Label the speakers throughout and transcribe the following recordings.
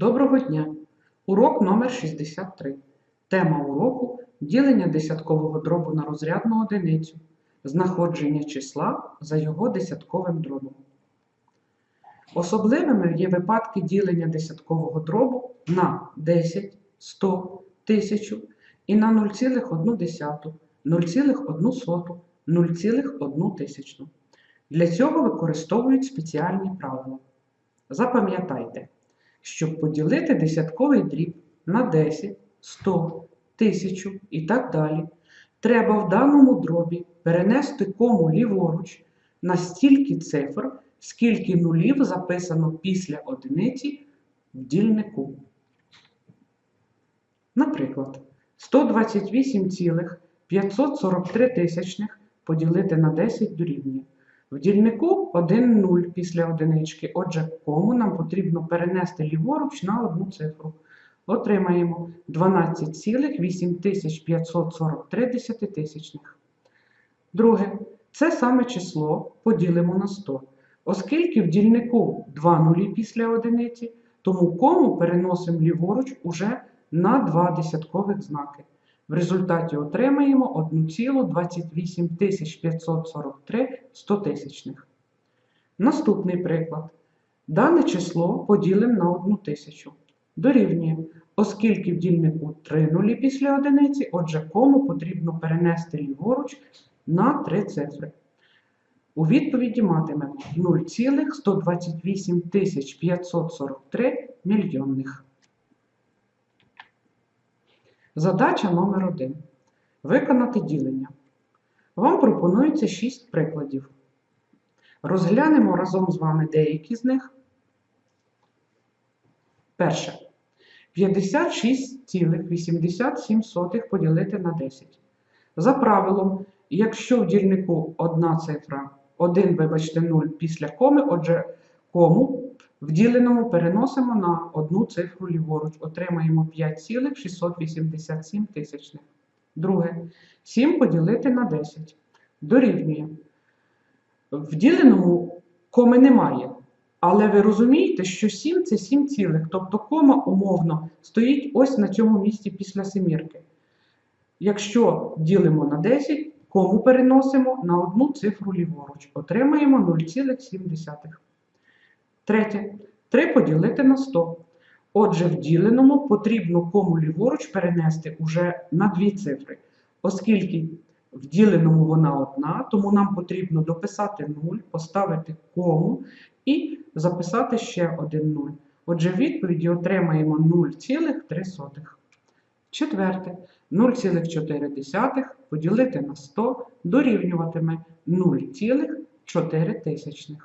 Speaker 1: Доброго дня! Урок номер 63. Тема уроку ділення десяткового дробу на розрядну одиницю, знаходження числа за його десятковим дробом. Особливими є випадки ділення десяткового дробу на 10, 100, 1000 і на 0,1, 0,1, 0,1 тисячну. Для цього використовують спеціальні правила. Запам'ятайте, щоб поділити десятковий дріб на 10, 100, 1000 і так далі, треба в даному дробі перенести кому ліворуч на стільки цифр, скільки нулів записано після одиниці в дільнику. Наприклад, 128,543 тисячних поділити на 10 дорівнює. В дільнику 1 0 після одинички, отже, кому нам потрібно перенести ліворуч на одну цифру. Отримаємо 12,8543 десятитисячних. Друге, це саме число поділимо на 100. Оскільки в дільнику 2 нулі після одиниці, тому кому переносимо ліворуч уже на два десяткових знаки. В результаті отримаємо 1,28543 стотисячних. Наступний приклад. Дане число поділимо на 1 тисячу. Дорівнює, оскільки в дільнику 3 нулі після одиниці, отже, кому потрібно перенести ліворуч на 3 цифри. У відповіді матимемо 0,128 543 мільйонних. Задача номер 1. Виконати ділення. Вам пропонується 6 прикладів. Розглянемо разом з вами деякі з них. Перше. 56,87 поділити на 10. За правилом, якщо в дільнику одна цифра, 1, вибачте, 0 після коми, отже, кому в діленому переносимо на одну цифру ліворуч, отримаємо 5,687 тисячних. Друге. 7 поділити на 10. Дорівнює. В діленому коми немає. Але ви розумієте, що 7 це 7 цілих, тобто кома умовно стоїть ось на цьому місці після семірки. Якщо ділимо на 10, кому переносимо на одну цифру ліворуч, отримаємо 0,7. Третє. 3 поділити на 100. Отже, в діленому потрібно кому ліворуч перенести уже на дві цифри. Оскільки в діленому вона одна, тому нам потрібно дописати 0, поставити кому і записати ще один 0. Отже, в відповіді отримаємо 0,3. Четверте. 0,4 поділити на 100 дорівнюватиме 0,4.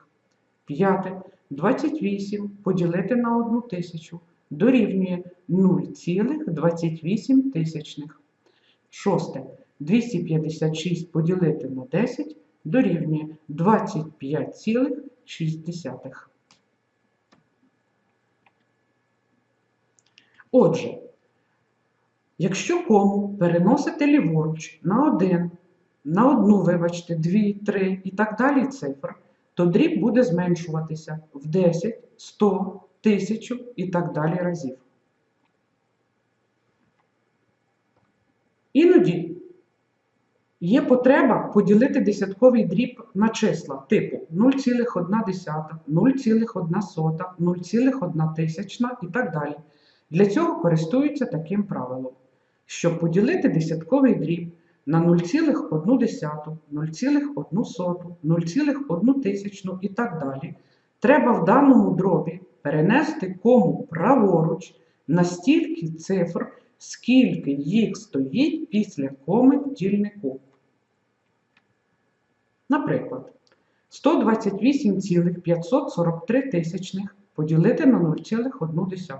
Speaker 1: П'яте. 28 поділити на 1 тисячу дорівнює 0,28 тисячних. Шосте. 256 поділити на 10 дорівнює 25,6. Отже, якщо кому переносити ліворуч на 1, на одну, вибачте, 2, 3 і так далі цифр, то дріб буде зменшуватися в 10, 100, 1000 і так далі разів. Іноді є потреба поділити десятковий дріб на числа типу 0,1, 0,1, 0,1 і так далі. Для цього користуються таким правилом. Щоб поділити десятковий дріб на 0,1, 0,1, 0,1 і так далі, треба в даному дробі перенести кому праворуч на стільки цифр, скільки їх стоїть після коми в дільнику. Наприклад, 128,543 тисячних поділити на 0,1.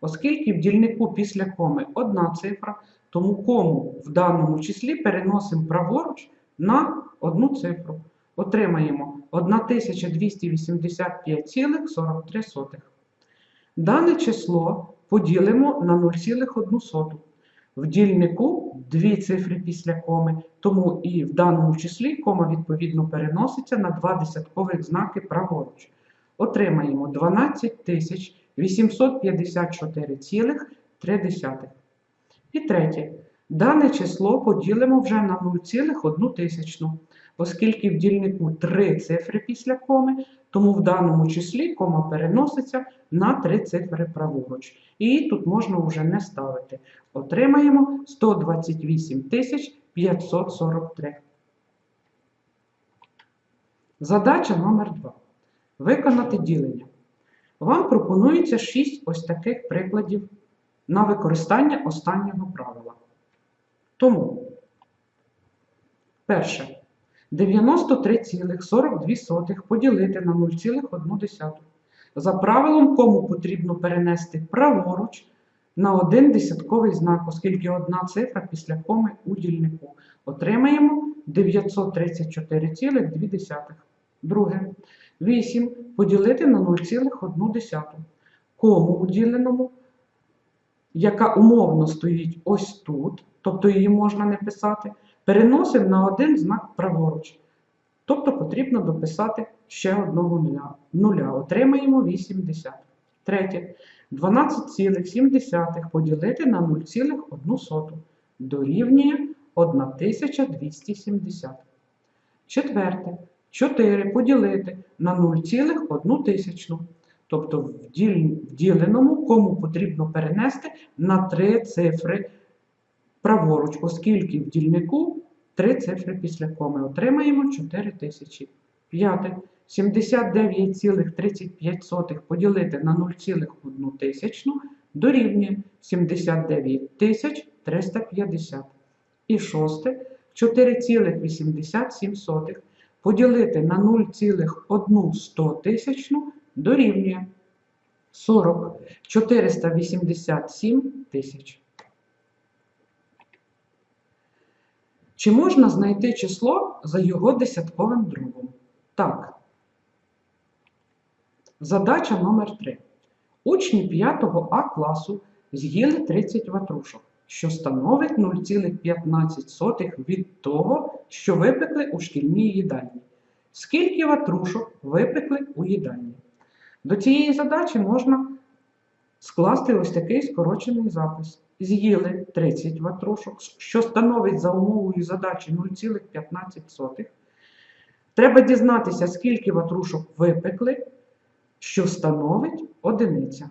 Speaker 1: Оскільки в дільнику після коми одна цифра, тому кому в даному числі переносимо праворуч на одну цифру. Отримаємо 1285,43. Дане число поділимо на 0,1. В дільнику дві цифри після коми, тому і в даному числі кома відповідно переноситься на два десяткових знаки праворуч. Отримаємо 12 854,3. І третє. Дане число поділимо вже на 0,1 тисячну, оскільки в дільнику три цифри після коми, тому в даному числі кома переноситься на три цифри праворуч. І тут можна вже не ставити. Отримаємо 128 543. Задача номер 2. Виконати ділення. Вам пропонується 6 ось таких прикладів на використання останнього правила. Тому, перше, 93,42 поділити на 0,1. За правилом, кому потрібно перенести праворуч на один десятковий знак, оскільки одна цифра після коми у дільнику. Отримаємо 934,2. Друге. 8 поділити на 0,1. Кому у діленому, яка умовно стоїть ось тут, тобто її можна не писати, переносимо на один знак праворуч. Тобто потрібно дописати ще одного нуля. нуля. Отримаємо 80. Третє. 12,7 поділити на 0,1 дорівнює 1270. Четверте. 4 поділити на 0,1 тисячну. Тобто в діленому кому потрібно перенести на 3 цифри праворуч, оскільки в дільнику 3 цифри після коми. Отримаємо 4 тисячі. П'яте. 79,35 поділити на 0,1 тисячну дорівнює 79 тисяч 350. І шосте. 4,87 поділити на 0,1 тисячну дорівнює 40 487 тисяч. Чи можна знайти число за його десятковим дробом? Так. Задача номер 3. Учні 5 А класу з'їли 30 ватрушок, що становить 0,15 від того, що випекли у шкільній їдальні. Скільки ватрушок випекли у їдальні? До цієї задачі можна скласти ось такий скорочений запис. З'їли 30 ватрушок, що становить за умовою задачі 0,15. Треба дізнатися, скільки ватрушок випекли, що становить одиниця.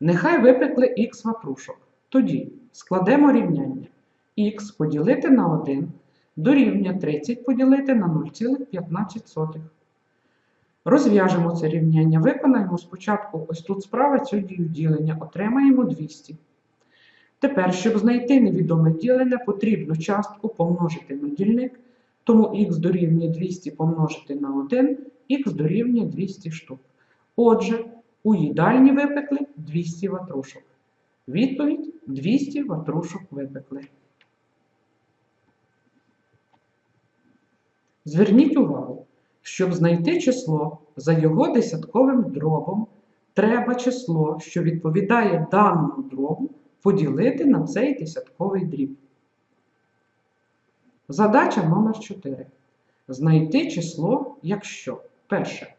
Speaker 1: Нехай випекли х ватрушок. Тоді складемо рівняння х поділити на 1 дорівнює 30 поділити на 0,15. Розв'яжемо це рівняння. Виконаємо спочатку ось тут справа цю дію ділення. Отримаємо 200. Тепер, щоб знайти невідоме ділене, потрібно частку помножити на дільник. Тому х дорівнює 200 помножити на 1, х дорівнює 200 штук. Отже, у їдальні випекли 200 ватрушок. Відповідь 200 ватрушок випекли. Зверніть увагу, щоб знайти число за його десятковим дробом, треба число, що відповідає даному дробу, поділити на цей десятковий дріб. Задача номер 4. Знайти число, якщо перше.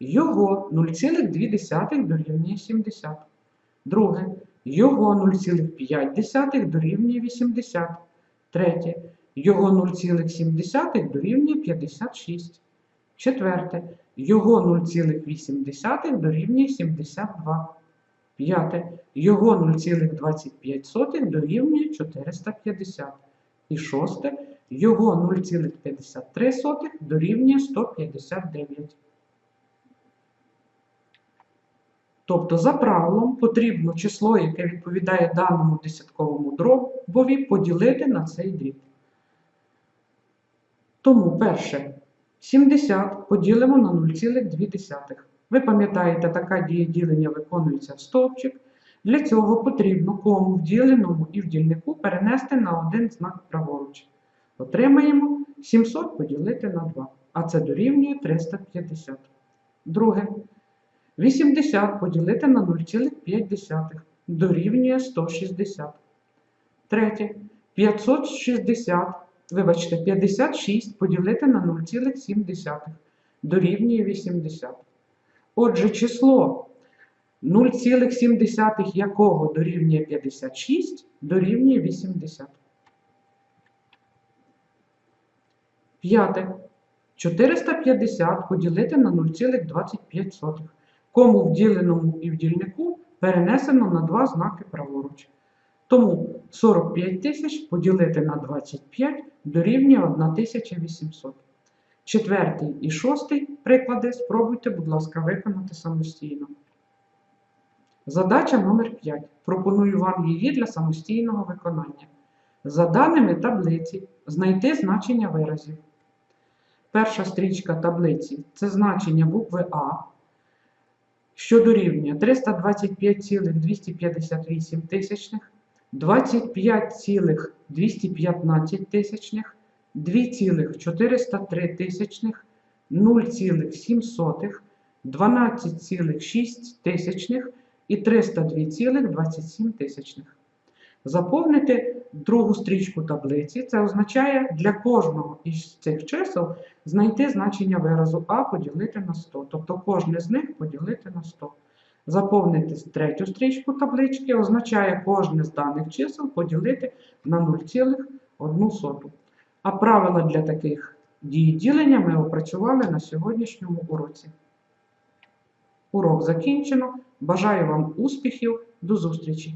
Speaker 1: Його 0,2 дорівнює 70. Друге. Його 0,5 дорівнює 80. Третє. Його 0,7 дорівнює 56. Четверте. Його 0,8 дорівнює 72. П'яте. Його 0,25 дорівнює 450. І шосте. Його 0,53 дорівнює 159. Тобто, за правилом, потрібно число, яке відповідає даному десятковому дробові, поділити на цей дріб. Тому перше 70 поділимо на 0,2. Ви пам'ятаєте, така дія ділення виконується в стовпчик. Для цього потрібно кому в діленому і в дільнику перенести на один знак праворуч. Отримаємо 700 поділити на 2, а це дорівнює 350. Друге. 80 поділити на 0,5 дорівнює 160. Третє. 560, вибачте, 56 поділити на 0,7 дорівнює 80. Отже, число 0,7 якого дорівнює 56 дорівнює 80. П'яте. 450 поділити на 0,25. Кому в діленому і в дільнику перенесено на два знаки праворуч. Тому 45 тисяч поділити на 25 дорівнює 1800. Четвертий і шостий приклади спробуйте, будь ласка, виконати самостійно. Задача номер 5. Пропоную вам її для самостійного виконання. За даними таблиці, знайти значення виразів. Перша стрічка таблиці це значення букви А, що дорівнює 325,258 тисячних, 25,215 тисячних, 2,403 тисячних, 0,7, 12,6 тисячних і 302,27 тисячних. Заповнити другу стрічку таблиці. Це означає для кожного із цих чисел знайти значення виразу А поділити на 100. Тобто кожне з них поділити на 100. Заповнити третю стрічку таблички означає кожне з даних чисел поділити на 0,1. А правила для таких дій ділення ми опрацювали на сьогоднішньому уроці. Урок закінчено. Бажаю вам успіхів. До зустрічі!